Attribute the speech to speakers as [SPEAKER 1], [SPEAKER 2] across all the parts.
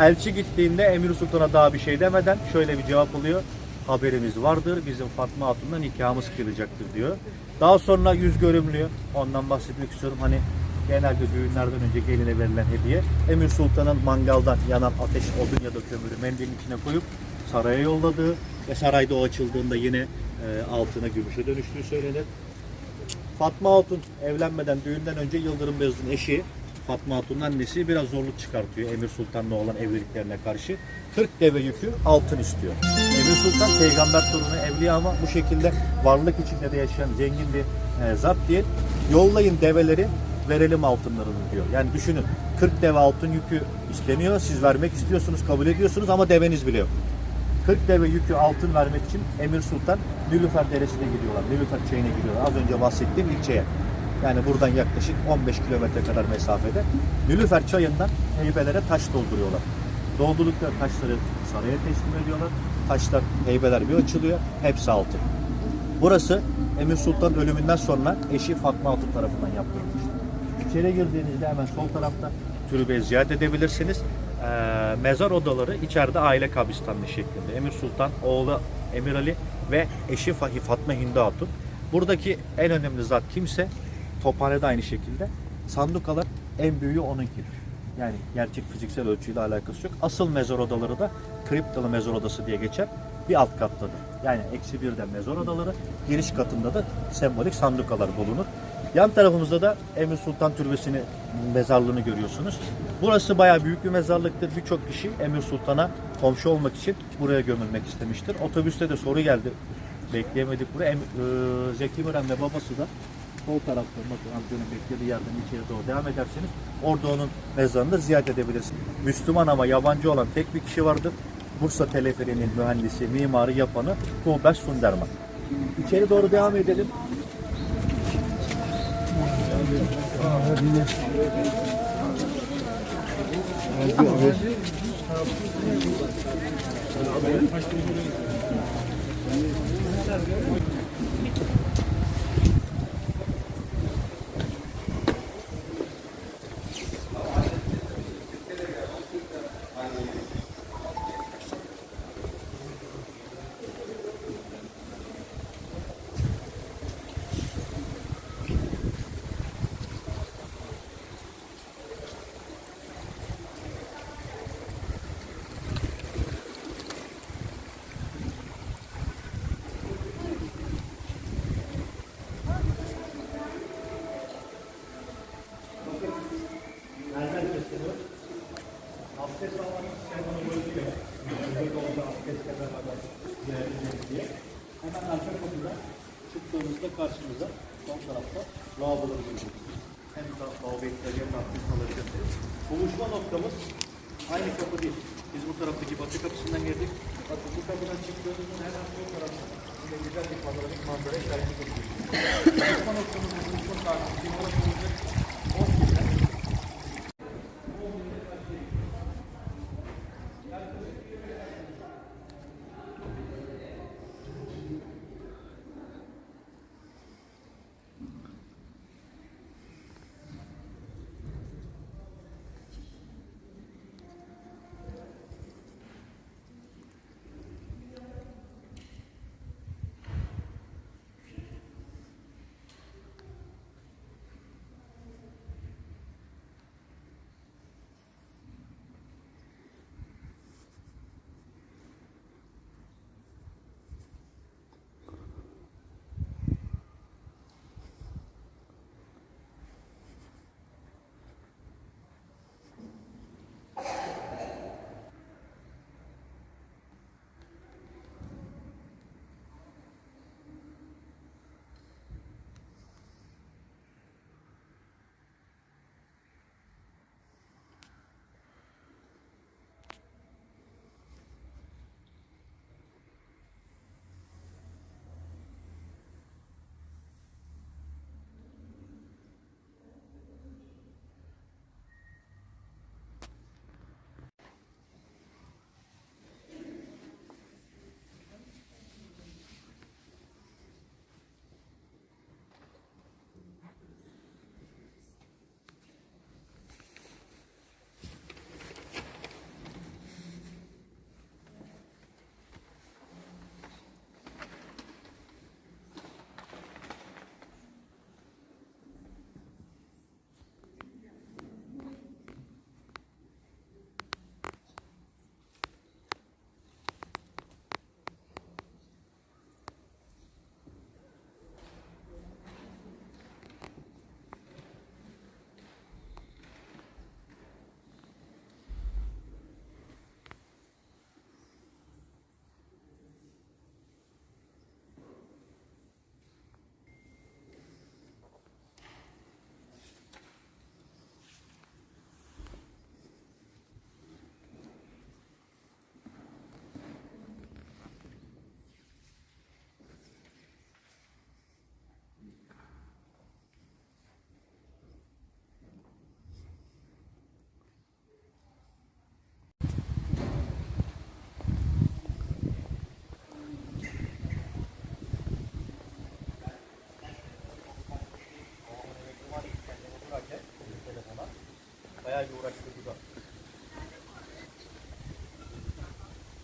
[SPEAKER 1] Elçi gittiğinde Emir Sultan'a daha bir şey demeden şöyle bir cevap oluyor. Haberimiz vardır. Bizim Fatma Hatun'la nikahımız kıyılacaktır diyor. Daha sonra yüz görümlüyor. Ondan bahsetmek istiyorum. Hani genelde düğünlerden önce geline verilen hediye. Emir Sultan'ın mangaldan yanan ateş, odun ya da kömürü mendilin içine koyup saraya yolladığı ve sarayda o açıldığında yine e, altına gümüşe dönüştüğü söylenir. Fatma Hatun evlenmeden düğünden önce Yıldırım Beyazıt'ın eşi Fatma Hatun'un annesi biraz zorluk çıkartıyor Emir Sultan'la olan evliliklerine karşı. 40 deve yükü altın istiyor. Emir Sultan peygamber torunu evliya ama bu şekilde varlık içinde de yaşayan zengin bir e, zat diye yollayın develeri verelim altınlarını diyor. Yani düşünün 40 deve altın yükü isteniyor. Siz vermek istiyorsunuz, kabul ediyorsunuz ama deveniz bile yok. 40 deve yükü altın vermek için Emir Sultan Nilüfer Deresi'ne gidiyorlar. Nilüfer Çayı'na gidiyorlar. Az önce bahsettiğim ilçeye. Yani buradan yaklaşık 15 kilometre kadar mesafede. Nilüfer Çayı'ndan heybelere taş dolduruyorlar. Doldurdukları taşları saraya teslim ediyorlar. Taşlar, heybeler bir açılıyor. Hepsi altın. Burası Emir Sultan ölümünden sonra eşi Fatma Hatun tarafından yaptırılmıştır. İçeri girdiğinizde hemen sol tarafta türbeyi ziyaret edebilirsiniz. Ee, mezar odaları içeride aile kabristanlığı şeklinde. Emir Sultan, oğlu Emir Ali ve eşi Fatma Hindi Hatun. Buradaki en önemli zat kimse Tophane'de aynı şekilde. Sandukalar en büyüğü onunkidir. Yani gerçek fiziksel ölçüyle alakası yok. Asıl mezar odaları da kriptalı mezar odası diye geçer. Bir alt kattadır. Yani eksi birden mezar odaları, giriş katında da sembolik sandukalar bulunur. Yan tarafımızda da Emir Sultan Türbesi'ni mezarlığını görüyorsunuz. Burası bayağı büyük bir mezarlıktır. Birçok kişi Emir Sultan'a komşu olmak için buraya gömülmek istemiştir. Otobüste de soru geldi. Bekleyemedik buraya. E, Zeki Müren ve babası da sol tarafta bakın amcanın beklediği yerden içeri doğru devam ederseniz orada onun mezarını da ziyaret edebilirsiniz. Müslüman ama yabancı olan tek bir kişi vardır. Bursa Teleferi'nin mühendisi, mimarı, yapanı Tuğber Sunderman. İçeri doğru devam edelim. Nereden görüyoruz. Hem eklerinin abdest alabilirsiniz. Buluşma noktamız aynı kapı değil. Biz bu taraftaki batı kapısından girdik. Bakın bu kapıdan çıktığımızda hemen sol tarafta yine güzel bir panoramik manzara şahit ediyoruz. Buluşma noktamız bizim çok daha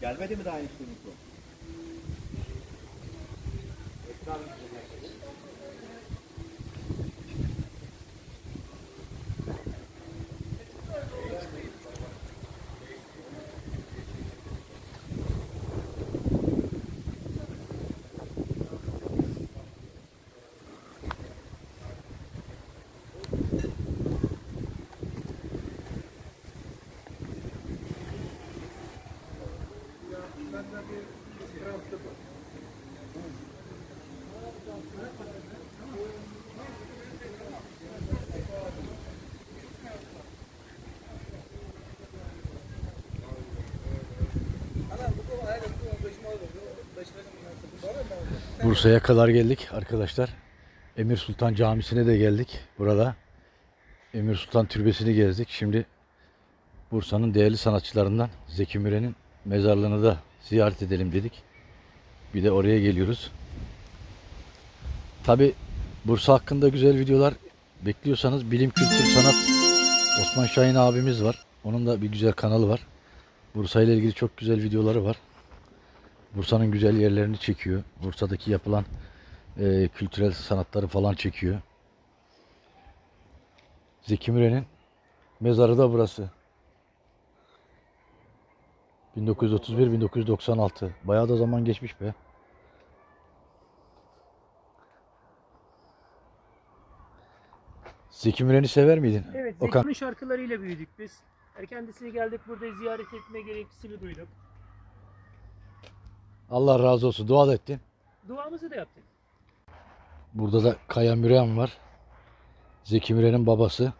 [SPEAKER 1] Gelmedi mi daha enişte info?
[SPEAKER 2] Bursa'ya kadar geldik arkadaşlar. Emir Sultan Camisi'ne de geldik burada. Emir Sultan Türbesi'ni gezdik. Şimdi Bursa'nın değerli sanatçılarından Zeki Müren'in mezarlığını da ziyaret edelim dedik. Bir de oraya geliyoruz. Tabi Bursa hakkında güzel videolar bekliyorsanız Bilim Kültür Sanat Osman Şahin abimiz var. Onun da bir güzel kanalı var. Bursa ile ilgili çok güzel videoları var. Bursa'nın güzel yerlerini çekiyor. Bursa'daki yapılan e, kültürel sanatları falan çekiyor. Zeki Müren'in mezarı da burası. 1931-1996. Bayağı da zaman geçmiş be. Zeki Müren'i sever miydin?
[SPEAKER 3] Evet,
[SPEAKER 2] Okan.
[SPEAKER 3] Zeki'nin şarkılarıyla büyüdük biz. Kendisini geldik burada ziyaret etme gerektisini duyduk.
[SPEAKER 2] Allah razı olsun. Dua da ettin.
[SPEAKER 3] Duamızı da yaptık.
[SPEAKER 2] Burada da Kaya Müren var. Zeki Müren'in babası.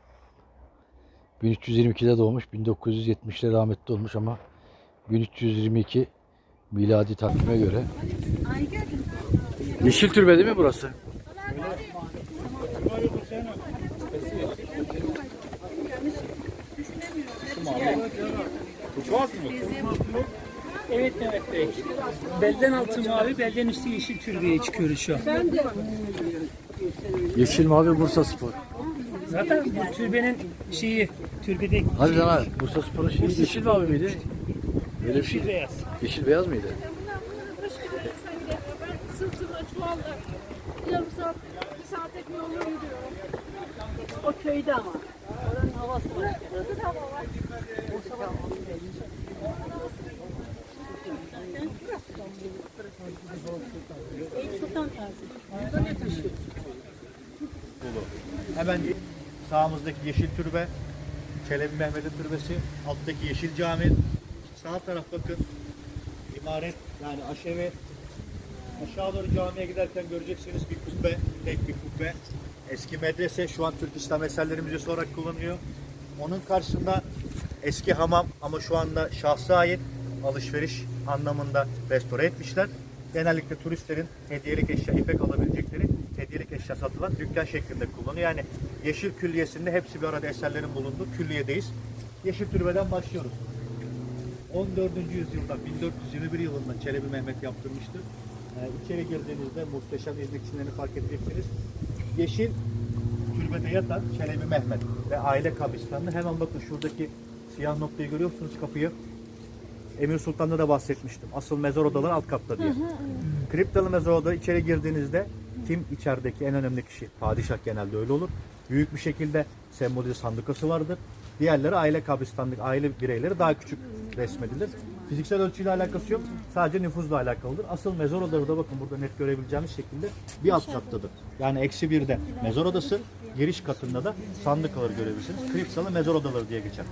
[SPEAKER 2] 1322'de doğmuş. 1970'de rahmetli olmuş ama 1322 miladi takvime göre. Yeşil Türbe değil mi burası?
[SPEAKER 3] Evet Mehmet Bey. Belden altı mavi, belden üstü yeşil türbeye çıkıyoruz şu an.
[SPEAKER 2] Yeşil Mavi Bursa Spor.
[SPEAKER 3] Zaten bu türbenin şeyi, türbede
[SPEAKER 2] Hadi lan abi, Bursa Spor'un şeyi Yeşil Mavi miydi? Öyle
[SPEAKER 3] yeşil
[SPEAKER 2] şey.
[SPEAKER 3] beyaz.
[SPEAKER 2] Yeşil beyaz mıydı?
[SPEAKER 4] Ben sırtımda çuvalla yarım saat, bir saat ekmeği yoluna gidiyorum. O köyde ama. Oranın havası var. Burada da hava var. Sultan taşıyor?
[SPEAKER 1] Hemen sağımızdaki yeşil türbe, Çelebi Mehmet'in türbesi, alttaki yeşil cami, sağ taraf bakın, imaret yani aşevi, aşağı doğru camiye giderken göreceksiniz bir kubbe, tek bir kubbe. Eski medrese şu an Türk İslam Eserleri Müzesi olarak kullanılıyor. Onun karşısında eski hamam ama şu anda şahsa ait alışveriş anlamında restore etmişler. Genellikle turistlerin hediyelik eşya, ipek alabilecekleri hediyelik eşya satılan dükkan şeklinde kullanıyor. Yani Yeşil Külliyesi'nde hepsi bir arada eserlerin bulunduğu külliyedeyiz. Yeşil Türbe'den başlıyoruz. 14. yüzyılda 1421 yılında Çelebi Mehmet yaptırmıştır. Ee, içeri girdiğinizde muhteşem izlikçilerini fark edeceksiniz. Yeşil türbede yatan Çelebi Mehmet ve aile kabristanlığı hemen bakın şuradaki siyah noktayı görüyor musunuz kapıyı? Emir Sultan'da da bahsetmiştim. Asıl mezar odaları alt katta diye. Kriptalı mezar odaları içeri girdiğinizde kim içerideki en önemli kişi? Padişah genelde öyle olur. Büyük bir şekilde sembolize sandıkası vardır. Diğerleri aile kabristanlık, aile bireyleri daha küçük resmedilir. Fiziksel ölçüyle alakası yok. Sadece nüfuzla alakalıdır. Asıl mezar odaları da bakın burada net görebileceğiniz şekilde bir alt kattadır. Yani eksi birde mezar odası, giriş katında da sandıkları görebilirsiniz. Kriptalı mezar odaları diye geçer.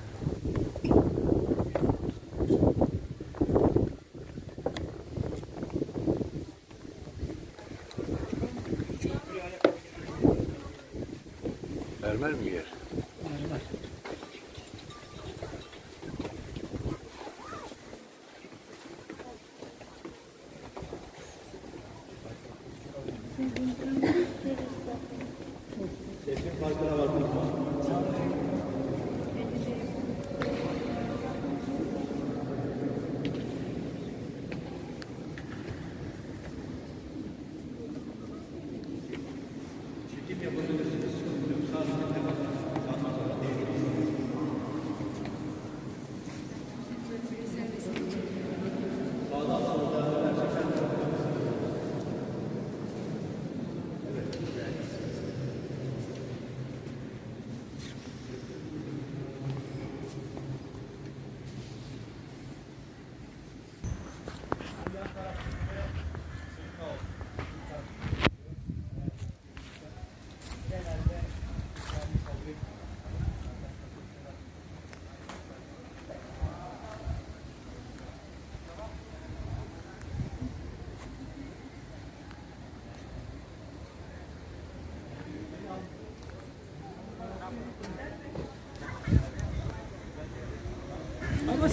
[SPEAKER 2] Sesin farkına
[SPEAKER 3] bak.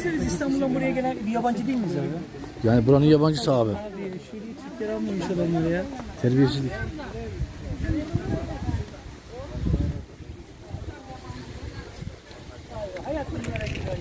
[SPEAKER 3] Biz İstanbul'dan buraya gelen bir yabancı değil miyiz abi?
[SPEAKER 2] Yani buranın yabancısı abi.
[SPEAKER 3] Abi şöyle Türkler almamış adamları ya.
[SPEAKER 2] Terbiyesizlik.
[SPEAKER 3] Hayat bunlara güzel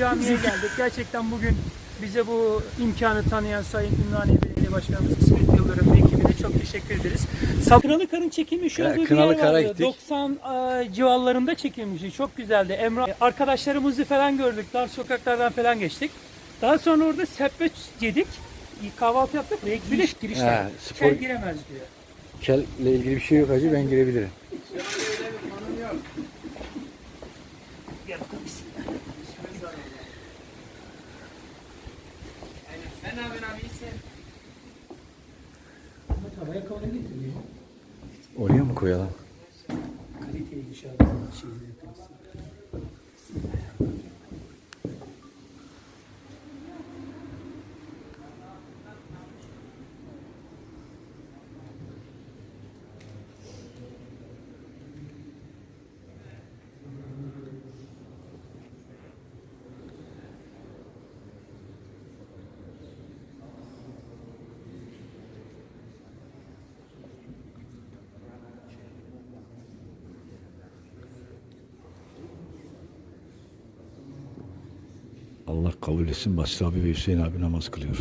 [SPEAKER 3] Camii'ye geldik. Gerçekten bugün bize bu imkanı tanıyan Sayın Ümraniye Belediye Başkanımız İsmet Yıldırım ve ekibine çok teşekkür ederiz. Sap- Kınalı Kar'ın çekilmiş
[SPEAKER 2] Kı-
[SPEAKER 3] olduğu bir
[SPEAKER 2] Kınalı Kar'a gittik.
[SPEAKER 3] 90 e, civarlarında çekilmişti. Çok güzeldi. Emrah arkadaşlarımızı falan gördük. Dar sokaklardan falan geçtik. Daha sonra orada seppet yedik. Kahvaltı yaptık. Ve giriş girişte.
[SPEAKER 2] He, spor-
[SPEAKER 3] Kel giremez diyor.
[SPEAKER 2] Kelle ilgili bir şey yok hacı ben girebilirim.
[SPEAKER 3] Ama ayakkabını getiriyor.
[SPEAKER 2] Oraya mı koyalım?
[SPEAKER 3] Kaliteli dışarıda şeyleri
[SPEAKER 2] Allah kabul etsin Basri abi ve Hüseyin abi namaz kılıyor.